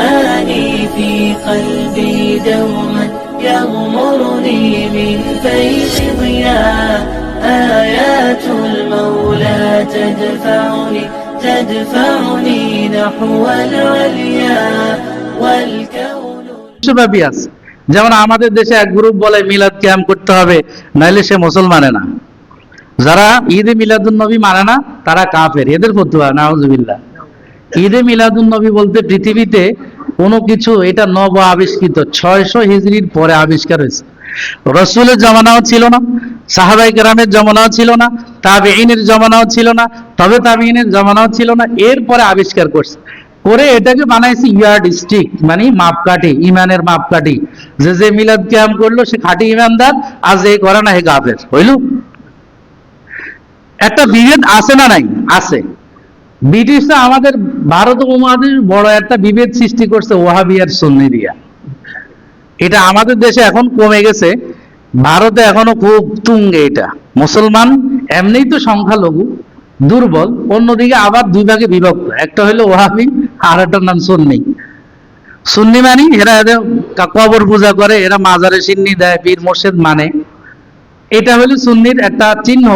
قرآني في قلبي دوما يغمرني من فيض ضياء آيات المولى تدفعني تدفعني نحو العليا والكون বিশ্বব্যাপী আছে যেমন আমাদের দেশে এক গ্রুপ বলে মিলাদ ক্যাম্প করতে হবে নাইলে সে মুসলমানে না যারা ঈদে মিলাদুন নবী মানে না তারা কাফের এদের ফতুয়া নাউজুবিল্লাহ ঈদে মিলাদুন নবী বলতে পৃথিবীতে কোনো কিছু এটা নব আবিষ্কৃত। ছয়শো হিজড়ির পরে আবিষ্কার হয়েছে। রসুলের জমানাও ছিল না, সাহাবাই কেরামের জমানাও ছিল না তাবিনের জমানাও ছিল না, তবে তাবিনের জমানাও ছিল না, এরপরে আবিষ্কার করছে। করে এটাকে বানাইছে ইয়ার্ড স্টিক মানে মাপকাঠি, ইমানের মাপকাঠি। যে যে মিলাদ ক্যাম্প করল, সে খাঁটি ইমানদার, আর যে করে না হে গাফের। হইল? একটা বিভেদ আছে না নাই? আছে। ব্রিটিশরা আমাদের ভারত উপমহাদেশ বড় একটা বিভেদ সৃষ্টি করছে ওয়াহাবি আর সুন্নি দিয়া। এটা আমাদের দেশে এখন কমে গেছে। ভারতে এখনও খুব তুঙ্গে এটা। মুসলমান এমনিই তো সংখ্যালঘু, দুর্বল, অন্যদিকে আবার দুই ভাগে বিভক্ত। একটা হলো ওয়াহাবি, আর একটার নাম সুন্নি। সুন্নি মানি এরা এদের কবর পূজা করে, এরা মাজারে সিন্নি দেয়, পীর মোর্শেদ মানে। এটা হলো সুন্নির একটা চিহ্ন।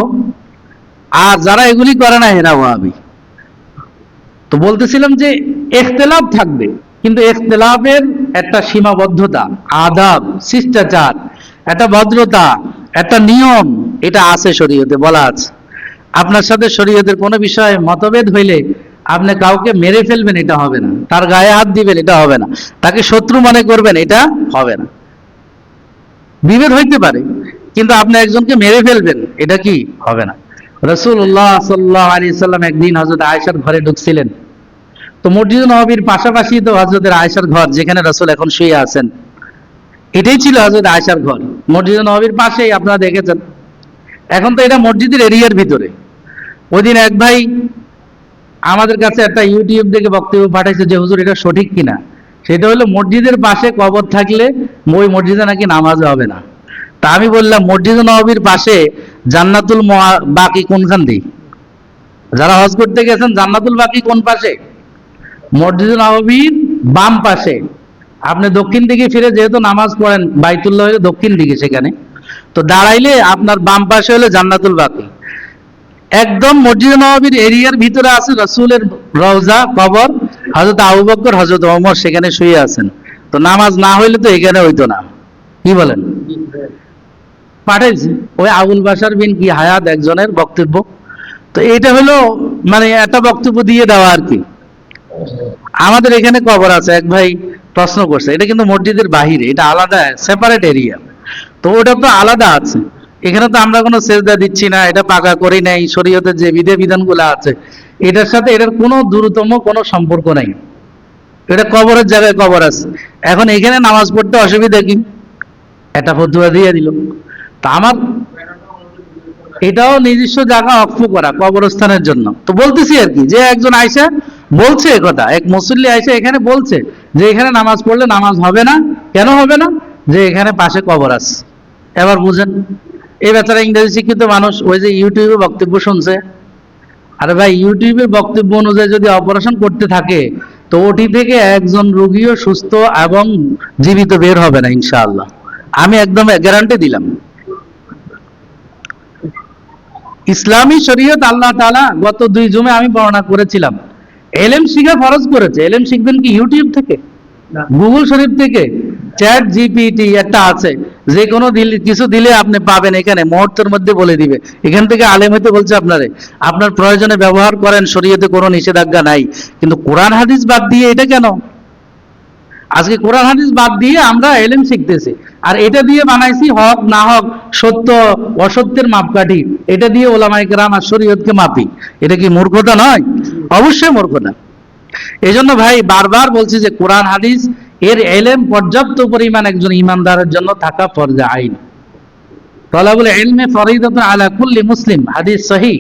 আর যারা এগুলি করে না, এরা ওয়াহাবি। তো বলতেছিলাম যে এখতেলাফ থাকবে, কিন্তু এখতেলাফের একটা সীমাবদ্ধতা, আদাব, শিষ্টাচার, একটা ভদ্রতা, একটা নিয়ম, এটা আছে শরীয়তে, বলা আছে। আপনার সাথে শরীয়তের কোনো বিষয়ে মতভেদ হইলে আপনি কাউকে মেরে ফেলবেন, এটা হবে না। তার গায়ে হাত দিবেন, এটা হবে না। তাকে শত্রু মনে করবেন, এটা হবে না। বিভেদ হইতে পারে, কিন্তু আপনি একজনকে মেরে ফেলবেন, এটা কি? হবে না। রসুল্লাহ সাল্লাহ আলী সাল্লাম একদিন হজরত আয়সার ঘরে ঢুকছিলেন। তো মসজিদ নবীর পাশাপাশি তো হজরতের আয়সার ঘর, যেখানে রসুল এখন শুয়ে আছেন। এটাই ছিল হজরত আয়সার ঘর। মসজিদ নবীর পাশেই আপনারা দেখেছেন। এখন তো এটা মসজিদের এরিয়ার ভিতরে। ওই দিন এক ভাই আমাদের কাছে একটা ইউটিউব থেকে বক্তব্য পাঠাইছে যে, হুজুর, এটা সঠিক কিনা? সেটা হলো মসজিদের পাশে কবর থাকলে ওই মসজিদে নাকি নামাজ হবে না। তা আমি বললাম, মসজিদ নবীর পাশে জান্নাতুল বাকি কোনখান দিই যারা হজ করতে গেছেন, জান্নাতুল বাকি কোন পাশে? মসজিদ নবীর বাম পাশে। আপনি দক্ষিণ দিকে ফিরে যেহেতু নামাজ পড়েন, বাইতুল্লাহ দক্ষিণ দিকে সেখানে। তো দাঁড়াইলে আপনার বাম পাশে হলে জান্নাতুল বাকি। একদম মসজিদ নবীর এরিয়ার ভিতরে আছে রসুলের রওজা, কবর হজরত আবু বকর হজরত ওমর সেখানে শুয়ে আছেন। তো নামাজ না হইলে তো এখানে হইতো না। কি বলেন? পাঠাইছি। ওই আবুল বাসার বিন কি হায়াত একজনের বক্তব্য? তো এটা হলো মানে একটা বক্তব্য দিয়ে দেওয়া আর কি। আমাদের এখানে কবর আছে, এক ভাই প্রশ্ন করছে, এটা কিন্তু মসজিদের বাহিরে, এটা আলাদা সেপারেট এরিয়া তো ওটা তো আলাদা আছে। এখানে তো আমরা কোনো সেজদা দিচ্ছি না, এটা পাকা করি নাই, শরীয়তের যে বিধি বিধানগুলো আছে, এটার সাথে এটার কোনো দূরতম কোনো সম্পর্ক নাই। এটা কবরের জায়গায় কবর আছে। এখন এখানে নামাজ পড়তে অসুবিধা কি? একটা ফতুয়া দিয়ে দিল। তা আমার এটাও নিজস্ব জায়গা অক্ষ করা কবরস্থানের জন্য। তো বলতেছি আর কি, যে একজন আয়সা বলছে কথা, এক মুসল্লি আয়সা এখানে বলছে যে এখানে নামাজ পড়লে নামাজ হবে না, কেন হবে না? যে এখানে পাশে কবর আছে। এবার বুঝেন, এই বেচারা ইংরেজি শিক্ষিত মানুষ, ওই যে ইউটিউবে বক্তব্য শুনছে। আরে ভাই ইউটিউবের বক্তব্য অনুযায়ী যদি অপারেশন করতে থাকে, তো ওটি থেকে একজন রোগীও সুস্থ এবং জীবিত বের হবে না, ইনশাআল্লাহ। আমি একদম গ্যারান্টি দিলাম। ইসলামী শরীয়ত আল্লাহ তাআলা গত দুই জুমে আমি বর্ণনা করেছিলাম। এলএম শিখা ফরজ করেছে। এলএম শিখবেন কি? ইউটিউব থেকে? গুগল শরীফ থেকে? চ্যাট জিপিটি একটা আছে। যে কোনো দিল- কিছু দিলে আপনি পাবেন এখানে। মুহূর্তের মধ্যে বলে দিবে। এখান থেকে আলেম হইতে বলছে আপনারে আপনার প্রয়োজনে ব্যবহার করেন শরীয়তে কোনো নিষেধাজ্ঞা নাই। কিন্তু কোরআন হাদিস বাদ দিয়ে এটা কেন? আজকে কোরআন হাদিস বাদ দিয়ে আমরা এলেম শিখতেছি। আর এটা দিয়ে বানাইছি হক, না হক, সত্য, অসত্যের মাপকাঠি। এটা দিয়ে ওলামাই কেরাম আর শরীয়তকে মাপি। এটা কি মূর্খতা নয়? অবশ্যই মূর্খতা। এই জন্য ভাই, বারবার বলছি যে কোরআন হাদিস এর এলেম পর্যাপ্ত পরিমাণ একজন ইমানদারের জন্য থাকা ফরজে আইন। তলাবুল ইলমে ফরিদাতুন আলা কুল্লি মুসলিম। হাদিস সহি।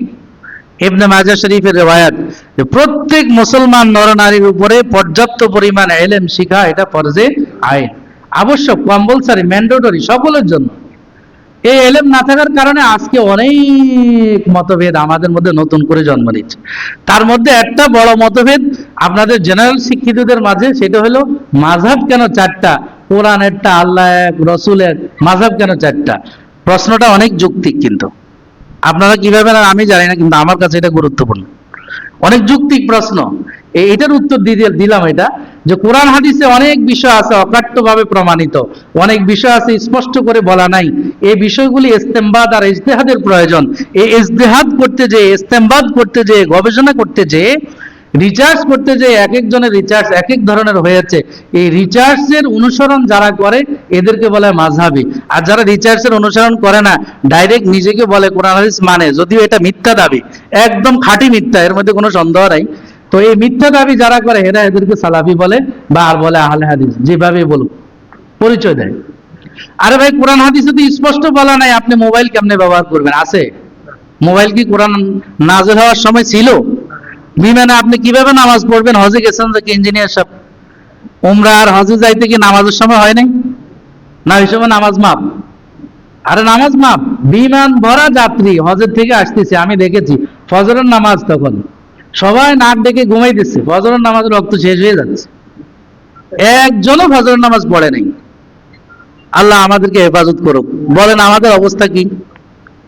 ইবনে মাজা শরীফের রেওয়ায়াত যে প্রত্যেক মুসলমান নরনারীর উপরে পর্যাপ্ত পরিমাণ এলেম শিখা, এটা ফরজে আইন। আবশ্যক কম্পালসারি ম্যান্ডেটরি সকলের জন্য। এই এলেম না থাকার কারণে আজকে অনেক মতভেদ আমাদের মধ্যে নতুন করে জন্ম নিচ্ছে। তার মধ্যে একটা বড় মতভেদ আপনাদের জেনারেল শিক্ষিতদের মাঝে, সেটা হলো মাঝহাব কেন চারটা? কোরআন একটা আল্লাহ এক রসুল এক মাঝহাব কেন চারটা? প্রশ্নটা অনেক যৌক্তিক কিন্তু। আপনারা কীভাবে আমি জানি না, কিন্তু আমার কাছে এটা গুরুত্বপূর্ণ। অনেক যুক্তিক প্রশ্ন। এটার উত্তর দিয়ে দিলাম এটা, যে কোরআন হাদিসে অনেক বিষয় আছে অকাট্যভাবে প্রমাণিত। অনেক বিষয় আছে স্পষ্ট করে বলা নাই। এই বিষয়গুলি ইস্তেমবাদ আর ইজতেহাদের প্রয়োজন। এই ইজতেহাদ করতে যে, ইস্তেমবাদ করতে যে, গবেষণা করতে যে রিচার্জ করতে যে এক একজনের রিচার্জ এক এক ধরনের হয়েছে এই রিচার্জের অনুসরণ যারা করে, এদেরকে বলে মাঝহাবি। আর যারা রিচার্জের অনুসরণ করে না ডাইরেক্ট নিজেকে বলে কোরআন হাদিস মানে। যদিও এটা মিথ্যা দাবি, একদম খাঁটি মিথ্যা, এর মধ্যে কোনো সন্দেহ নাই। তো এই মিথ্যা দাবি যারা করে, এরা এদেরকে সালাফি বলে বা আর বলে আহলে হাদিস যেভাবে বলুক। পরিচয় দেয়। আরে ভাই, কোরআন হাদিসে তো স্পষ্ট বলা নাই, আপনি মোবাইল কেমনে ব্যবহার করবেন? আছে। মোবাইল কি কোরআন নাজেল হওয়ার সময় ছিল? বিমানে আপনি কীভাবে নামাজ পড়বেন? হজে গেছেন যে ইঞ্জিনিয়ার সব উমরা আর হজে যাইতে কি নামাজের সময় হয় নাই? না, ওই সময় নামাজ মাপ আরে, নামাজ মাপ বিমান ভরা যাত্রী হজের থেকে আসতেছে, আমি দেখেছি। ফজরের নামাজ তখন। সবাই নাক ডেকে ঘুমাই দিচ্ছে। ফজরের নামাজ রক্ত শেষ হয়ে যাচ্ছে। একজনও ফজরের নামাজ পড়ে নাই। আল্লাহ আমাদেরকে হেফাজত করুক। বলেন, আমাদের অবস্থা কি?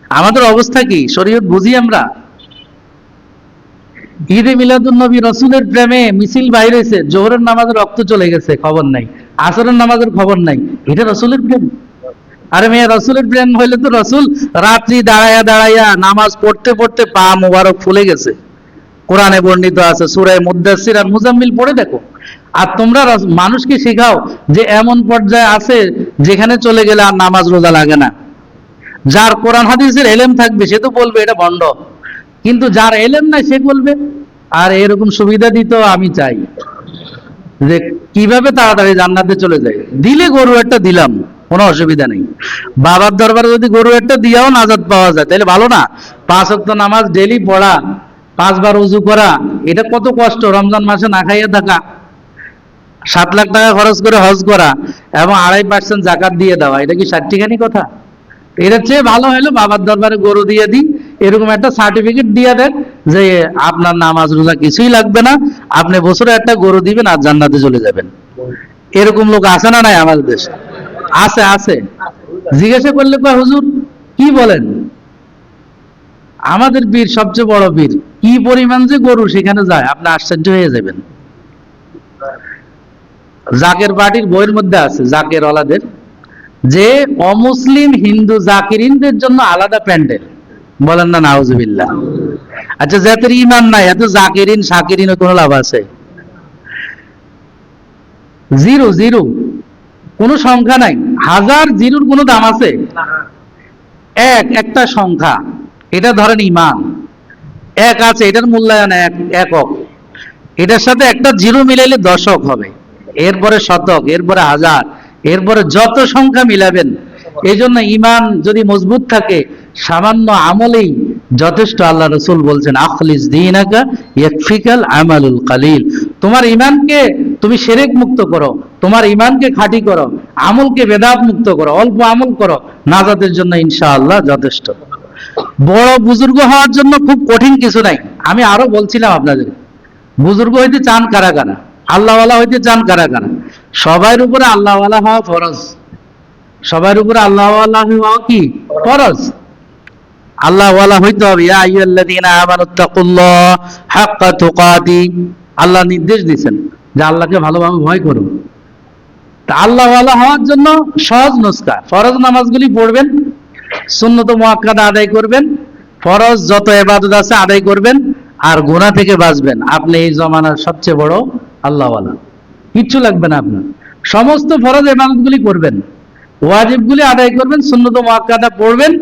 আমাদের অবস্থা কি? শরীয়ত বুঝি আমরা? ঈদে মিলাদুন নবী রসুলের প্রেমে মিছিল বাইরেছে জোহরের নামাজের রক্ত চলে গেছে, খবর নাই। আসরের নামাজের খবর নাই। এটা রসুলের প্রেম। আরে মেয়ে, রসুলের প্রেম হইলে তো রসুল রাত্রি দাঁড়াইয়া দাঁড়াইয়া নামাজ পড়তে পড়তে পা মুবারক ফুলে গেছে। কোরআনে বর্ণিত আছে সুরায় মুদাসির আর মুজাম্মিল পড়ে দেখো। আর তোমরা মানুষকে শেখাও যে এমন পর্যায়ে আছে যেখানে চলে গেলে আর নামাজ রোজা লাগে না। যার কোরআন হাদিসের এলেম থাকবে, সে তো বলবে এটা বন্ড কিন্তু যার এলেম নাই সে বলবে, আর এরকম সুবিধা দিত, আমি চাই। যে কীভাবে তাড়াতাড়ি জান্নাতে চলে যায়? দিলে গরু একটা দিলাম, কোনো অসুবিধা নেই। বাবার দরবারে যদি গরু একটা দিয়াও নাজাদ পাওয়া যায়, তাহলে ভালো না। পাঁচ অক্ট নামাজ ডেলি পড়া, পাঁচবার উজু করা, এটা কত কষ্ট, রমজান মাসে না খাইয়ে থাকা। সাত লাখ টাকা খরচ করে হজ করা, এবং আড়াই পার্সেন্ট জাকাত দিয়ে দেওয়া, এটা কি ষাটটিখানি কথা? এটার চেয়ে ভালো হলো বাবার দরবারে গরু দিয়ে দিই এরকম একটা সার্টিফিকেট দিয়ে দেন যে আপনার নামাজ রোজা কিছুই লাগবে না, আপনি বছরে একটা গরু দিবেন আর জান্নাতে চলে যাবেন। এরকম লোক আছে না নাই আমাদের দেশে? আছে আছে। জিজ্ঞাসা করলে কয়, হুজুর, কি বলেন? আমাদের বীর, সবচেয়ে বড় বীর, কি পরিমাণ যে গরু সেখানে যায়, আপনি আশ্চর্য হয়ে যাবেন। জাকের পার্টির বইয়ের মধ্যে আছে, জাকের ওলাদের, যে অমুসলিম, হিন্দু জাকিরিনদের জন্য আলাদা প্যান্ডেল। বলেন না, নাউজুবিল্লাহ। আচ্ছা যাদের ইমান নাই, এত জাকিরিন শাকিরিন কোনো লাভ আছে? Zero zero. কোনো সংখ্যা নাই। হাজার জিরোর কোনো দাম আছে? এক, একটা সংখ্যা। এটা ধরেন ইমান এক আছে, এটার মূল্যায়ন এক, একক। এটার সাথে একটা জিরো মিলাইলে দশক হবে। এরপরে শতক, এরপরে হাজার, এরপরে যত সংখ্যা মিলাবেন এই জন্য ইমান যদি মজবুত থাকে, সামান্য আমলেই যথেষ্ট আল্লাহ রসুল বলছেন, আখলিস দিনাকা ইয়াকফিকাল আমালুল কালিল। তোমার ইমানকে তুমি সেরেক মুক্ত করো, তোমার ইমানকে খাঁটি করো, আমলকে বেদাত মুক্ত করো, অল্প আমল করো, নাজাতের জন্য ইনশাআল্লাহ যথেষ্ট। বড় বুজুর্গ হওয়ার জন্য খুব কঠিন কিছু নাই। আমি আরও বলছিলাম আপনাদের, বুজুর্গ হইতে চান কারা কারা আল্লাহওয়ালা হইতে চান কারা কারা সবার উপরে আল্লাহওয়ালা হওয়া ফরজ। সবার উপরে আল্লাহওয়ালা হওয়া কি? ফরজ। আল্লাহওয়ালা হইতে হবে। ইয়া আইয়ুহাল্লাযীনা আমানুত্তাকুল্লাহ হাক্কা তুকাতি আল্লাহ নির্দেশ দিয়েছেন যে আল্লাহকে ভালোভাবে ভয় করো। তা আল্লাহওয়ালা হওয়ার জন্য সহজ নুসকা। ফরজ নামাজগুলি পড়বেন, সুন্নত মুআক্কাদা আদায় করবেন, ফরজ যত ইবাদত আছে আদায় করবেন, আর গুনাহ থেকে বাঁচবেন। আপনি এই জমানার সবচেয়ে বড় আল্লাহওয়ালা কিচ্ছু লাগবে না আপনার। সমস্ত ফরজ ইবাদতগুলি করবেন। ওয়াজিবগুলি আদায় করবেন, সুন্নত মুআক্কাদা পড়বেন।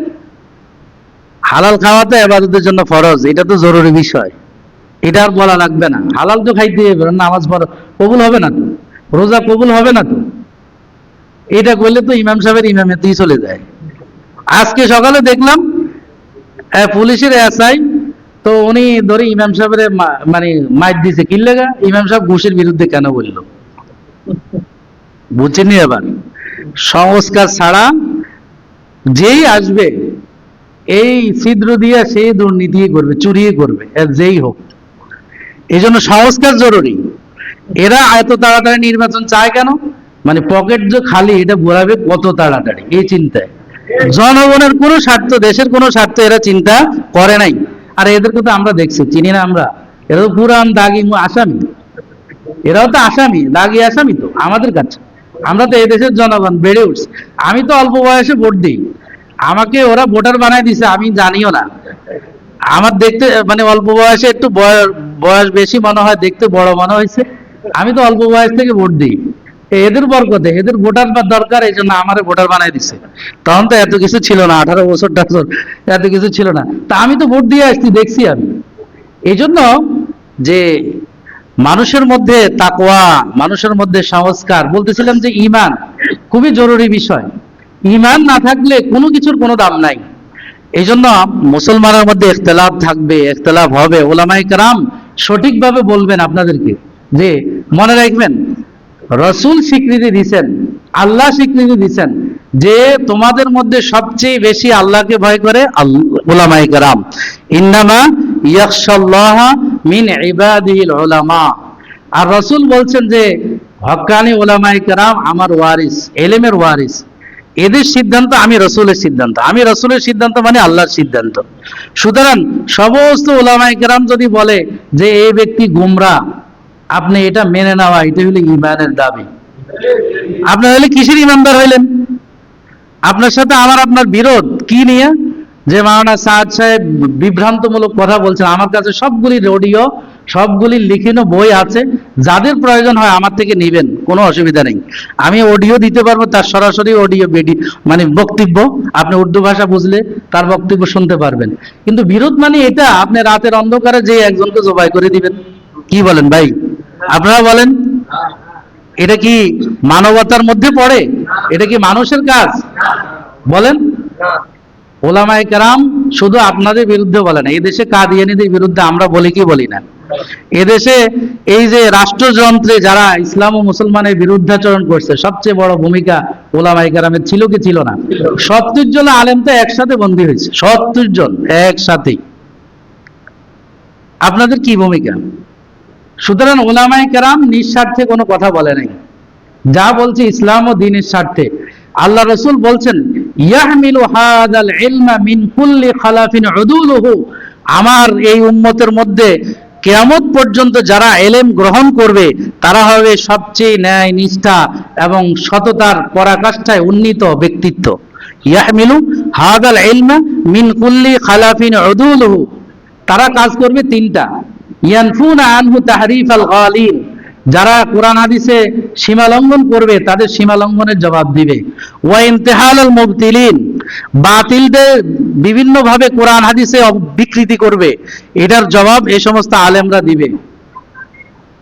হালাল খাওয়া তো এবাদতের জন্য ফরজ, এটা তো জরুরি বিষয়। এটা আর বলা লাগবে না। হালাল তো খাইতে নামাজ পড়া কবুল হবে না তো? রোজা কবুল হবে না তো? এটা করলে তো ইমাম সাহেবের ইমামেতেই চলে যায়। আজকে সকালে দেখলাম পুলিশের এসআই, তো উনি ধরে ইমাম সাহেবের মানে মাইট দিছে। কি লেগা? ইমাম সাহেব ঘুষের বিরুদ্ধে কেন বলল? বুঝছেনি এবার? সংস্কার ছাড়া যেই আসবে, এই ছিদ্র দিয়ে সে দুর্নীতি করবে চুরি করবে যেই হোক। এই জন্য সংস্কার জরুরি। এরা এত তাড়াতাড়ি নির্বাচন চায় কেন? মানে পকেট যে খালি, এটা ভরাবে কত তাড়াতাড়ি, এই চিন্তায়। জনগণের কোনো স্বার্থ, দেশের কোনো স্বার্থ এরা চিন্তা করে নাই। আর এদেরকে তো আমরা দেখছি, চিনি না আমরা। এরা তো পুরান দাগি আসামি। এরাও তো আসামি, দাগি আসামি তো, আমাদের কাছে। আমরা তো এদেশের জনগণ, বেড়ে উঠছি। আমি তো অল্প বয়সে ভোট দিই। আমাকে ওরা ভোটার বানায় দিছে, আমি জানিও না। আমার দেখতে মানে অল্প বয়সে একটু বয়- বয়স বেশি মনে হয়, দেখতে বড় মনে হয়েছে। আমি তো অল্প বয়স থেকে ভোট দিই। এদের বরকতে, এদের ভোটার বা দরকার, এই জন্য আমার ভোটার বানায় দিছে। তখন তো এত কিছু ছিল না, আঠারো বছর টাছর এত কিছু ছিল না। তা আমি তো ভোট দিয়ে আসছি, দেখছি আমি। এই জন্য যে মানুষের মধ্যে তাকওয়া, মানুষের মধ্যে সংস্কার, বলতেছিলাম যে ইমান খুবই জরুরি বিষয়। ইমান না থাকলে কোনো কিছুর কোনো দাম নাই। এই জন্য মুসলমানের মধ্যে ইখতলাফ থাকবে, ইখতলাফ হবে। ওলামাই কারাম সঠিকভাবে বলবেন আপনাদেরকে যে, মনে রাখবেন, রসুল স্বীকৃতি দিছেন, আল্লাহ স্বীকৃতি দিছেন, যে তোমাদের মধ্যে সবচেয়ে বেশি আল্লাহকে ভয় করে ওলামাই কারাম। ইন্নামা ইয়াকশাল্লাহ মিন ইবাদিহিল উলামা আর রসুল বলছেন যে হক্কানি ওলামাই কারাম আমার ওয়ারিস, এলেমের ওয়ারিস। এদের সিদ্ধান্ত আমি রসুলের সিদ্ধান্ত। আমি রসুলের সিদ্ধান্ত মানে আল্লাহর সিদ্ধান্ত। সুতরাং সমস্ত ওলামাই কেরাম যদি বলে যে, এই ব্যক্তি গুমরা, আপনি এটা মেনে নেওয়া, এটা হলো ইমানের দাবি। আপনার হলে কিসের ইমানদার হইলেন? আপনার সাথে আমার, আপনার বিরোধ কি নিয়ে? যে মাওলানা সাদ সাহেব বিভ্রান্তমূলক কথা বলছেন, আমার কাছে সবগুলি অডিও সবগুলি লিখিত বই আছে, যাদের প্রয়োজন হয় আমার থেকে নেবেন, কোনো অসুবিধা নেই। আমি অডিও দিতে পারব, তার সরাসরি অডিও বেডি মানে বক্তব্য, আপনি উর্দু ভাষা বুঝলে তার বক্তব্য শুনতে পারবেন। কিন্তু বিরোধ মানে এটা, আপনি রাতের অন্ধকারে যে একজনকে জবাই করে দিবেন। কি বলেন ভাই? আপনারা বলেন, এটা কি মানবতার মধ্যে পড়ে? এটা কি মানুষের কাজ? বলেন। ওলামাই কেরাম শুধু আপনাদের বিরুদ্ধে বলে না, এদেশে কাদিয়ানিদের বিরুদ্ধে আমরা বলি কি বলি না। এদেশে এই যে রাষ্ট্রযন্ত্রে যারা ইসলাম ও মুসলমানের বিরুদ্ধাচরণ করছে, সবচেয়ে বড় ভূমিকা ওলামাই কেরামের ছিল কি ছিল না? সত্তর জন আলেম তো একসাথে বন্দী হয়েছে, সত্তর জন একসাথেই আপনাদের কি ভূমিকা? সুতরাং ওলামাই কেরাম নিঃস্বার্থে কোনো কথা বলে নাই। যা বলছে ইসলাম ও দিনের স্বার্থে। আল্লাহ রসুল বলছেন, ইয়াহমিলু হাদাল ইলমা মিন কুল্লি খালাফিন উদুলুহু। আমার এই উম্মতের মধ্যে কেয়ামত পর্যন্ত যারা এলেম গ্রহণ করবে, তারা হবে সবচেয়ে ন্যায় নিষ্ঠা এবং সততার পরাকাষ্ঠায় উন্নীত ব্যক্তিত্ব। ইয়াহমিলু হাদাল ইলমা মিন কুল্লি খালাফিন উদুলুহু। তারা কাজ করবে তিনটা। ইয়ানফুনা আনহু তাহরিফ আল গালিন যারা কোরআন হাদিসে সীমা লঙ্ঘন করবে, তাদের সীমা লঙ্ঘনের জবাব দিবে। ওয়া ইমতিহাল আল মুবতিলিন, বাতিলদের বিভিন্ন ভাবে কোরআন হাদিসে বিকৃতি করবে। এটার জবাব এই সমস্ত আলেমরা দিবে।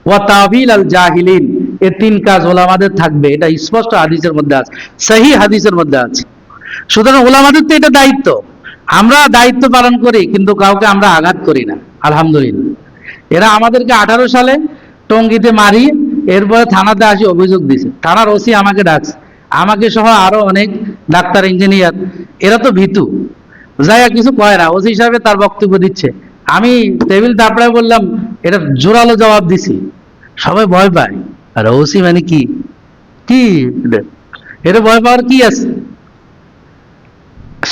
ওয়া তাবিল আল জাহিলিন এর তিন কাজ ওলামাদের থাকবে। এটা স্পষ্ট হাদিসের মধ্যে আছে, সহি হাদিসের মধ্যে আছে। সুতরাং ওলামাদের তো এটা দায়িত্ব। আমরা দায়িত্ব পালন করি, কিন্তু কাউকে আমরা আঘাত করি না। আলহামদুলিল্লাহ। এরা আমাদেরকে আঠারো সালে টঙ্গিতে মারি এরপরে থানাতে আসি অভিযোগ দিছে। থানার ওসি আমাকে ডাকছে। আমাকে সহ আরও অনেক ডাক্তার ইঞ্জিনিয়ার এরা তো ভীতু। যাই হোক, কিছু কয় না ওসি হিসাবে তার বক্তব্য দিচ্ছে। আমি টেবিল তারপরে বললাম এটা জোরালো জবাব দিছি। সবাই ভয় পায়। আর ওসি মানে কি? কি? এটা ভয় পাওয়ার কি আছে?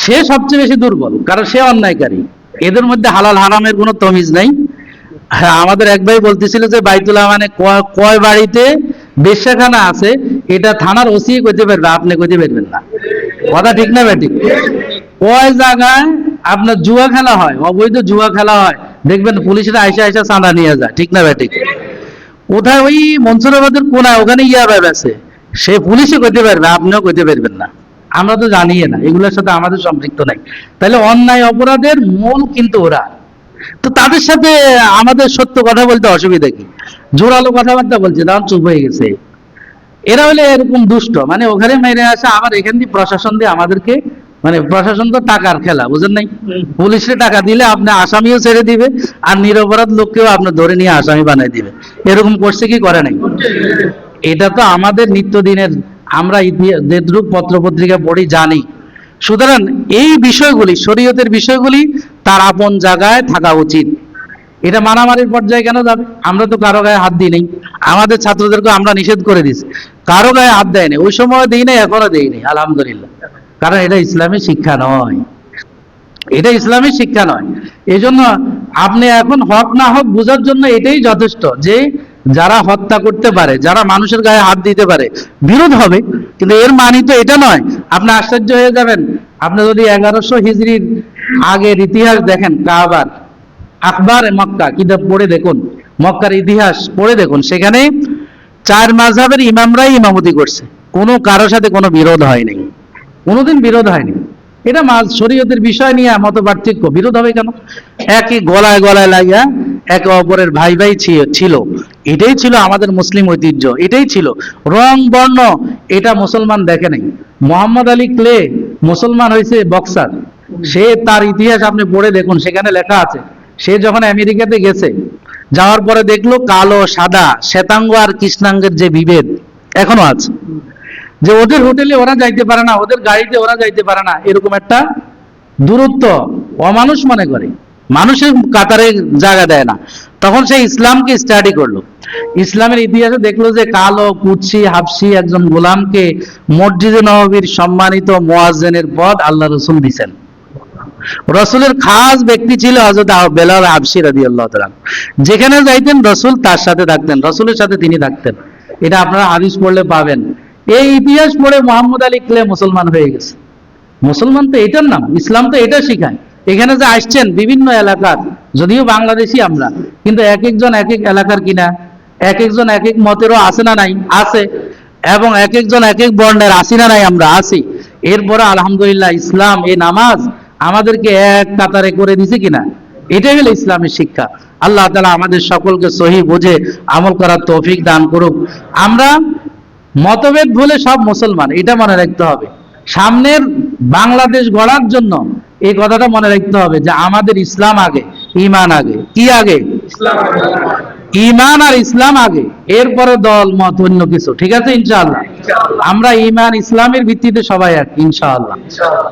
সে সবচেয়ে বেশি দুর্বল কারণ সে অন্যায়কারী। এদের মধ্যে হালাল হারামের কোনো তমিজ নাই। হ্যাঁ আমাদের এক ভাই বলতেছিল যে বাইতুল্লাহ মানে কয়- বাড়িতে বেশ্যাখানা আছে, এটা থানার ওসি কইতে পারবে, আপনি কইতে পারবেন না। কথা ঠিক না ব্যাটিক কয় জায়গায় আপনার জুয়া খেলা হয়, অবৈধ জুয়া খেলা হয়, দেখবেন পুলিশরা আইসা আইসা চাঁদা নিয়ে যায়, ঠিক না ব্যাটিক কোথায় ওই মনসুরাবাদের কোনায়, ওখানে ইয়া ব্যাব আছে, সে পুলিশে কইতে পারবে, আপনিও কইতে পারবেন না। আমরা তো জানিয়ে না, এগুলোর সাথে আমাদের সম্পৃক্ত নাই। তাহলে অন্যায় অপরাধের মূল কিন্তু ওরা। তো তাদের সাথে আমাদের সত্য কথা বলতে অসুবিধা কি? জোরালো কথাবার্তা বলছে তখন চুপ হয়ে গেছে। এরা হলে এরকম দুষ্ট মানে ওখানে মেরে আসে আবার এখান দিয়ে প্রশাসন দিয়ে আমাদেরকে মানে প্রশাসন তো টাকার খেলা, বুঝেন নাই? পুলিশে টাকা দিলে আপনি আসামিও ছেড়ে দিবে, আর নিরপরাধ লোককেও আপনি ধরে নিয়ে আসামি বানাই দিবে। এরকম করছে কি করে নাই? এটা তো আমাদের নিত্যদিনের, আমরা ইতিহাস পত্র পত্রিকা পড়ি, জানি। সুতরাং এই বিষয়গুলি, শরীয়তের বিষয়গুলি তার আপন জায়গায় থাকা উচিত। এটা মারামারির পর্যায়ে কেন যাবে? আমরা তো কারও গায়ে হাত দিই নেই। আমাদের ছাত্রদেরকে আমরা নিষেধ করে দিছি। কারও গায়ে হাত দেয়নি ওই সময় দিই নাই, এখনও দেই নাই। আলহামদুলিল্লাহ। কারণ এটা ইসলামী শিক্ষা নয়। এটা ইসলামী শিক্ষা নয়। এই জন্য আপনি এখন হক না হক বোঝার জন্য এটাই যথেষ্ট যে যারা হত্যা করতে পারে, যারা মানুষের গায়ে হাত দিতে পারে, বিরোধ হবে। কিন্তু এর মানি তো এটা নয়। আপনি আশ্চর্য হয়ে যাবেন। আপনি যদি এগারোশো হিজড়ির আগের ইতিহাস দেখেন কাবার। আকবর মক্কা কিতাব পড়ে দেখুন। মক্কার ইতিহাস পড়ে দেখুন। সেখানে চার মাঝহের ইমামরাই ইমামতি করছে। কোনো কারোর সাথে কোনো বিরোধ হয়নি কোনোদিন বিরোধ হয়নি। এটা মাঝ শরীয়তের বিষয় নিয়ে মত পার্থক্য। বিরোধ হবে কেন? একই গলায় গলায় লাগিয়া একে অপরের ভাই ভাই ছিল। এটাই ছিল আমাদের মুসলিম ঐতিহ্য। এটাই ছিল। রং, বর্ণ, এটা মুসলমান দেখে নাই। মোহাম্মদ আলী ক্লে মুসলমান হয়েছে বক্সার সে তার ইতিহাস আপনি পড়ে দেখুন, সেখানে লেখা আছে, সে যখন আমেরিকাতে গেছে, যাওয়ার পরে দেখল কালো, সাদা, শ্বেতাঙ্গ আর কৃষ্ণাঙ্গের যে বিভেদ এখনও আছে। যে ওদের হোটেলে ওরা যাইতে পারে না, ওদের গাড়িতে ওরা যাইতে পারে না, এরকম একটা দূরত্ব অমানুষ মনে করে। মানুষের কাতারে জায়গা দেয় না। তখন সে ইসলামকে স্টাডি করল। ইসলামের ইতিহাসে দেখল যে কালো, কুৎসি, হাফসি একজন গোলামকে মসজিদে নবীর সম্মানিত মোয়াজ্জেনের পদ আল্লাহ রসুল দিছেন। রসুলের খাস ব্যক্তি ছিল হজরত বেলাল হাবসি রাদি আল্লাহ যেখানে যাইতেন রসুল তার সাথে থাকতেন, রসুলের সাথে তিনি থাকতেন। এটা আপনারা হাদিস পড়লে পাবেন। এই ইতিহাস পড়ে মোহাম্মদ আলী ক্লে মুসলমান হয়ে গেছে। মুসলমান তো এটার নাম, ইসলাম তো এটা শিখায়। এখানে যে আসছেন বিভিন্ন এলাকার, যদিও বাংলাদেশি আমরা, কিন্তু এক একজন এক এক এলাকার কিনা এক একজন এক এক মতেরও আছে না নাই? আছে। এবং এক একজন এক এক বর্ণের আসি না নাই আমরা? আসি। এরপরে আলহামদুলিল্লাহ ইসলাম, এই নামাজ আমাদেরকে এক কাতারে করে দিছে কিনা? এটাই হলো ইসলামের শিক্ষা। আল্লাহ তালা আমাদের সকলকে সহি বুঝে আমল করার তৌফিক দান করুক। আমরা মতভেদ ভুলে সব মুসলমান, এটা মনে রাখতে হবে। সামনের বাংলাদেশ গড়ার জন্য এই কথাটা মনে রাখতে হবে যে আমাদের ইসলাম আগে ইমান আগে, কি আগে। ইমান আর ইসলাম আগে এরপরে দল মত অন্য কিছু। ঠিক আছে ইনশাআল্লাহ? আমরা ইমান ইসলামের ভিত্তিতে সবাই এক ইনশাআল্লাহ।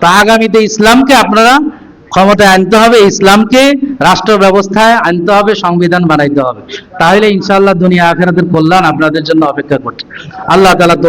তা আগামীতে ইসলামকে আপনারা ক্ষমতায় আনতে হবে ইসলামকে রাষ্ট্র ব্যবস্থায় আনতে হবে সংবিধান বানাইতে হবে। তাহলে ইনশাআল্লাহ দুনিয়া আখেরাতের কল্যাণ আপনাদের জন্য অপেক্ষা করছে। আল্লাহ তালা তো